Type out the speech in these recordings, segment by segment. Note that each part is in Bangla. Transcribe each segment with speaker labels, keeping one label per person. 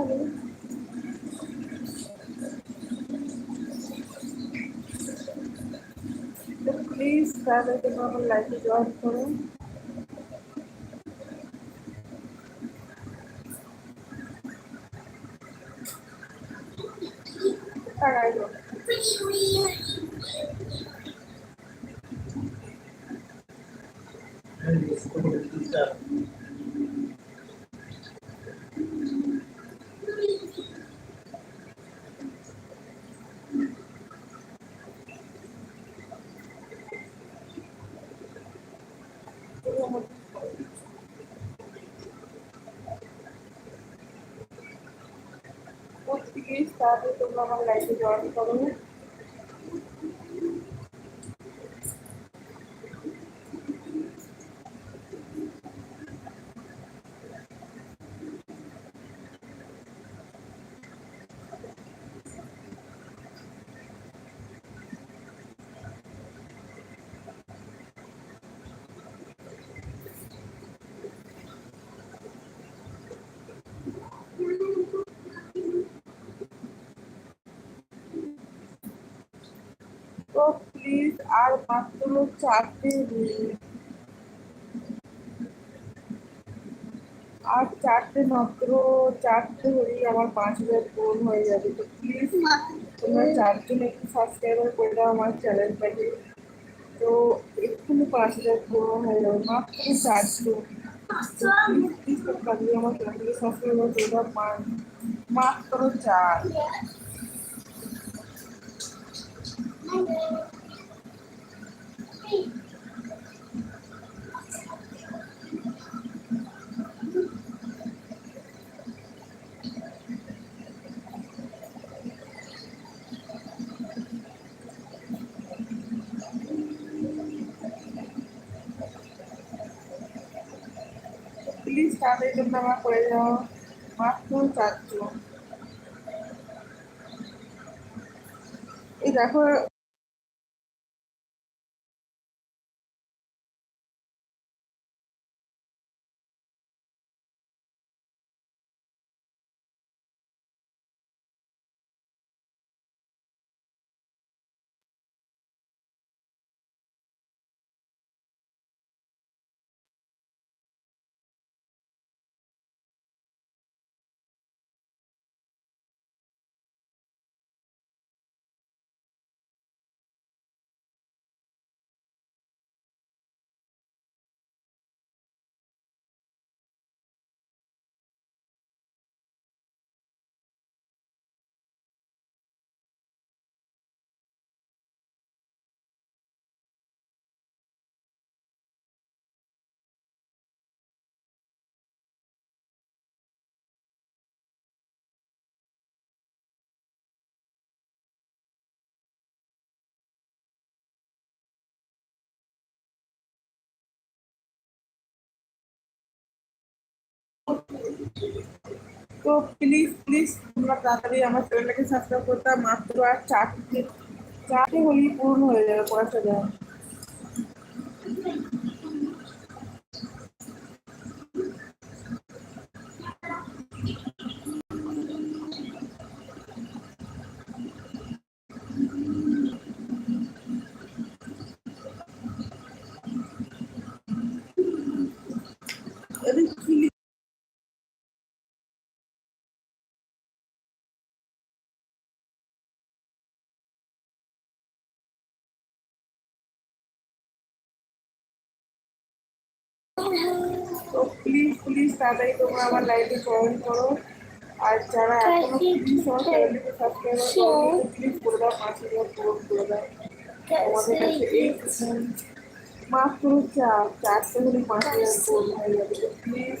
Speaker 1: কোথায় হলো তো প্লিজ তাদেরকে আমার লাইফে প্লিজ তাদের তোমরা আমার লাইফে জয়েন করো তো প্লিজ আর মাত্র চারটে মিনিট আর চারটে মাত্র চারটে হলেই আমার পাঁচ হাজার পূরণ হয়ে যাবে তো প্লিজ তোমরা চারজন একটু সাবস্ক্রাইবার করে দাও আমার চ্যানেলটাকে তো এক্ষুনি পাঁচ হাজার পূরণ হয়ে যাবে মাত্র চারজন প্লিজ প্লিজ তোমরা আমার চ্যানেলটাকে সাবস্ক্রাইবার করে দাও মাত্র চার প্লিজ তাদের জন্য আমার করে যাও মাত্র চারজন এই দেখো তো প্লিজ প্লিজ তোমরা তাড়াতাড়ি আমার চ্যানেলটাকে সাবস্ক্রাইব করতে মাত্র আর চারটে চারটে হলেই পূর্ণ হয়ে যাবে পাঁচ তো প্লিজ প্লিজ তাড়াতাড়ি তোমরা আমার লাইভে জয়েন করো। আর যারা এখনও প্লিজ আমার চ্যানেলটিকে সাবস্ক্রাইব করো প্লিজ করে দাও পাঁচ হাজার পূরণ করে দাও। আমাদের কাছে এই মাত্র চার চারটে হলে পাঁচ হাজার পূরণ হয়ে যাবে তো প্লিজ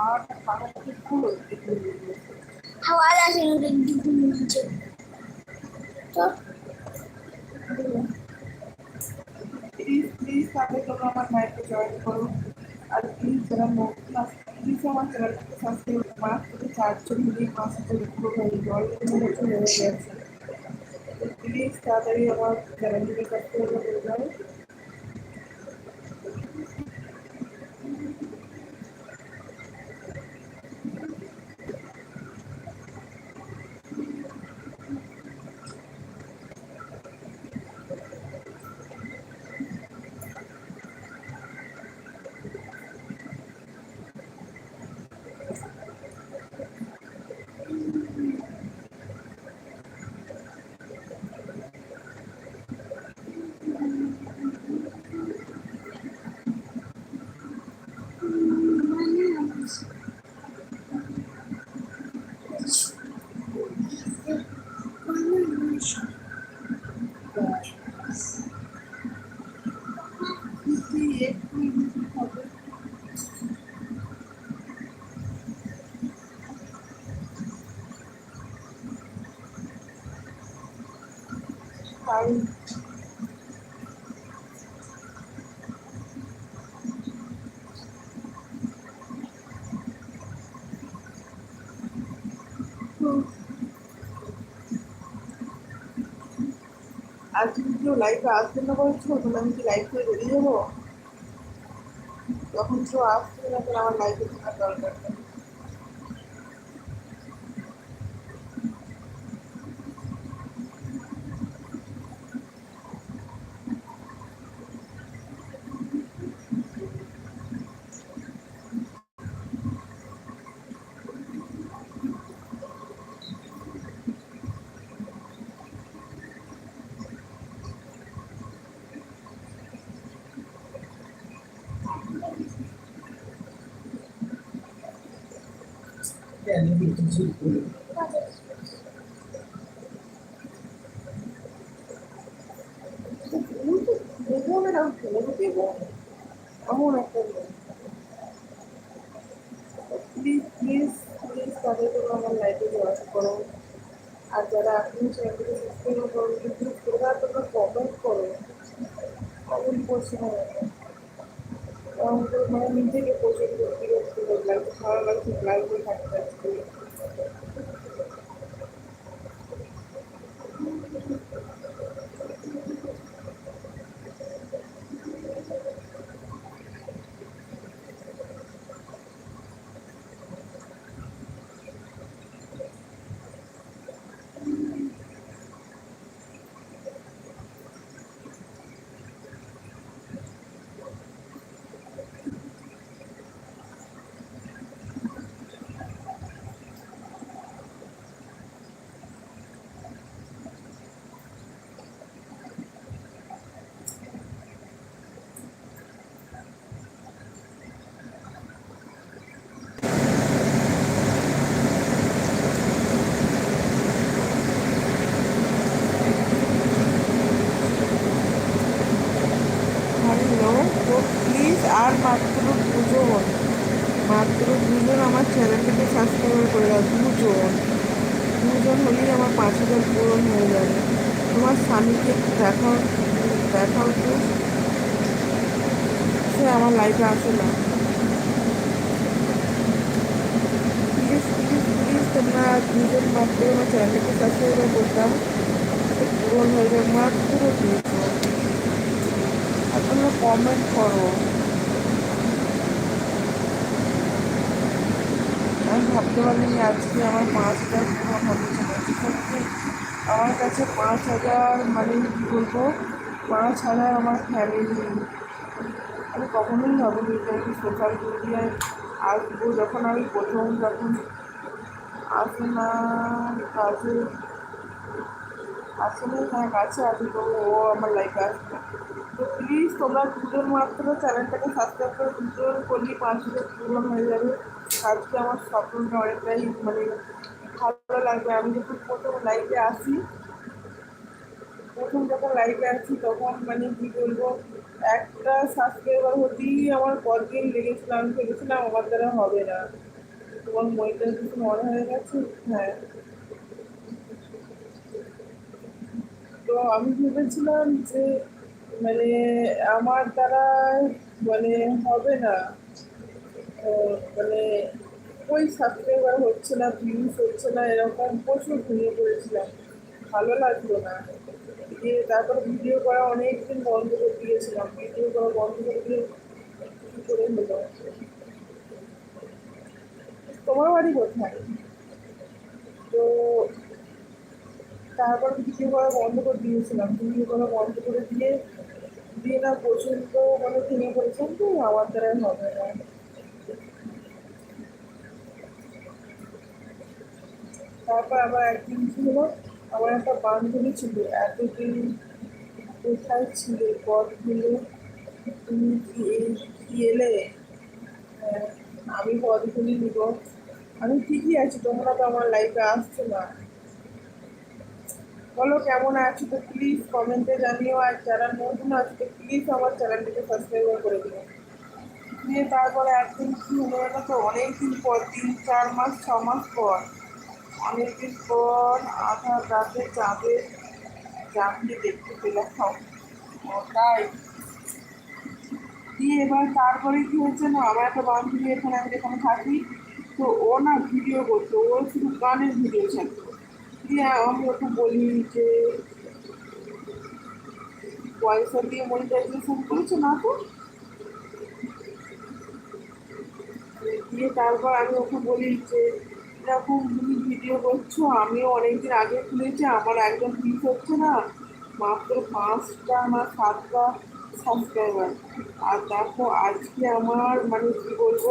Speaker 1: এবং হাওয়াটা পাহাড়টা খুব
Speaker 2: হাওয়া আসে নিচে তো
Speaker 1: প্লিজ প্লিজ তাহলে তোমরা আমার লাইফে জয়েন করো আর প্লিজ যারা নতুন আসছে প্লিজ আমার চ্যানেলটাকে সাবস্ক্রাইব মাত্র চারজন মিলিয়ে পাঁচ হাজার পুরো হয়ে জল মতো হয়ে গেছে তো প্লিজ তাড়াতাড়ি আমার চ্যানেলটিকে সাবস্ক্রাইব করে দাও কারণ আর যদি কেউ লাইফে আসবে না বলছো তাহলে আমি কি লাইফ থেকে বেরিয়ে যাব? যখন কেউ আসছে না তাহলে আমার লাইফে থাকার দরকার এমন একটা প্লিজ প্লিজ প্লিজ তাদের জন্য আমার লাইফে জয়েন করো আর যারা আপনি চ্যানেলটিকে সাবস্ক্রাইব করো প্লিজ তোমরা কমেন্ট করো কমেন্ট করছি না মানে নিজেকে প্রচণ্ড বিরক্ত লাগছে খারাপ লাগছে লাইফে থাকতে আজকে হ্যালো তো প্লিজ আর মাত্র দুজন মাত্র দুজন আমার চ্যানেলটিকে সাবস্ক্রাইব করে দাও, দুজন। দুজন হলেই আমার পাঁচ হাজার পূরণ হয়ে যাবে। তোমার স্বামীকে দেখাও দেখাও তো। সে আমার লাইফে আসে না। প্লিজ প্লিজ প্লিজ তোমরা দুজন মাত্র আমার চ্যানেলটাকে সাবস্ক্রাইব করতাম পূরণ হয়ে যাবে। মাত্র দুশো আর তোমরা কমেন্ট করো আমি ভাবতে পারিনি আজকে আমার পাঁচ হাজার চলেছে সত্যি আমার কাছে পাঁচ হাজার মানে কী বলব? পাঁচ হাজার আমার ফ্যামিলি আমি কখনোই ভাবিনি যে আমি সোশ্যাল মিডিয়ায় আসব। যখন আমি প্রথম যখন আসে না কাজে আসলে হ্যাঁ কাছে আসি তো ও আমার লাইফে আসবে। তো প্লিজ তোমরা দুজন মাত্র চ্যানেলটাকে সাবস্ক্রাইব করে দুজন করলেই পাঁচ হাজার পূরণ হয়ে যাবে। আজকে আমার স্বপ্নটা অনেকটাই মানে ভালো লাগবে। আমি যখন প্রথম লাইভে আসি, প্রথম যখন লাইভে আসি, তখন মানে কি বলব, একটা সাবস্ক্রাইবার হতেই আমার কদিন লেগেছিল আমি ভেবেছিলাম আমার দ্বারা হবে না। তোমার মইটা কিছু মনে হয়ে গেছে? হ্যাঁ। তো আমি ভেবেছিলাম যে মানে আমার দ্বারা মানে হবে না। মানে ওই সাবস্ক্রাইবার হচ্ছে না ভিউজ হচ্ছে না, এরকম প্রচুর ভেঙে পড়েছিলাম। ভালো লাগল না। দিয়ে তারপরে ভিডিও করা অনেক দিন বন্ধ করে দিয়েছিলাম। ভিডিও করা বন্ধ করে দিয়ে কী করে হলো? তোমার বাড়ি কোথায়? তো তারপর ভিডিও করা বন্ধ করে দিয়েছিলাম। ভিডিও করা বন্ধ করে দিয়ে দিয়ে না প্রচণ্ড মানে ভেঙে পড়েছিলাম, তো আমার দ্বারা হবে না। তারপর আবার একদিন কি হলো আমার একটা বান্ধবী ছিল এতদিন কোথায় ছিলে পথগুলো তুমি কি এলে? হ্যাঁ, আমি পদগুলি নিব আমি ঠিকই আছি তোমরা তো আমার লাইফে আসছো না। বলো কেমন আছো? তো প্লিজ কমেন্টে জানিও আর যারা নতুন আছে তো প্লিজ আমার চ্যানেলটিকে সাবস্ক্রাইব করে দিও। দিয়ে তারপরে একদিন কি হলো তো অনেকদিন পর তিন চার মাস ছ মাস পর অনেকদিন পর আধা রাতে চাঁদে চাঁদকে দেখতে পেলাম তাই দিয়ে এবার তারপরে কি হয়েছে না, আমার একটা বান্ধবী এখানে, আমি যেখানে থাকি, তো ও না ভিডিও করতো, ও শুধু গানের ভিডিও ছাড়তো। দিয়ে আমি ওকে বলি যে, পয়সা দিয়ে মনিটাইজেশন করেছে না তো? দিয়ে তারপর আমি ওকে বলি যে এরকম তুমি ভিডিও করছ আমিও অনেকদিন আগে খুলেছি, আমার একদম ভিউজ হচ্ছে না। মাত্র পাঁচটা না সাতটা সাবস্ক্রাইবার আর দেখো, আজকে আমার মানে কি বলব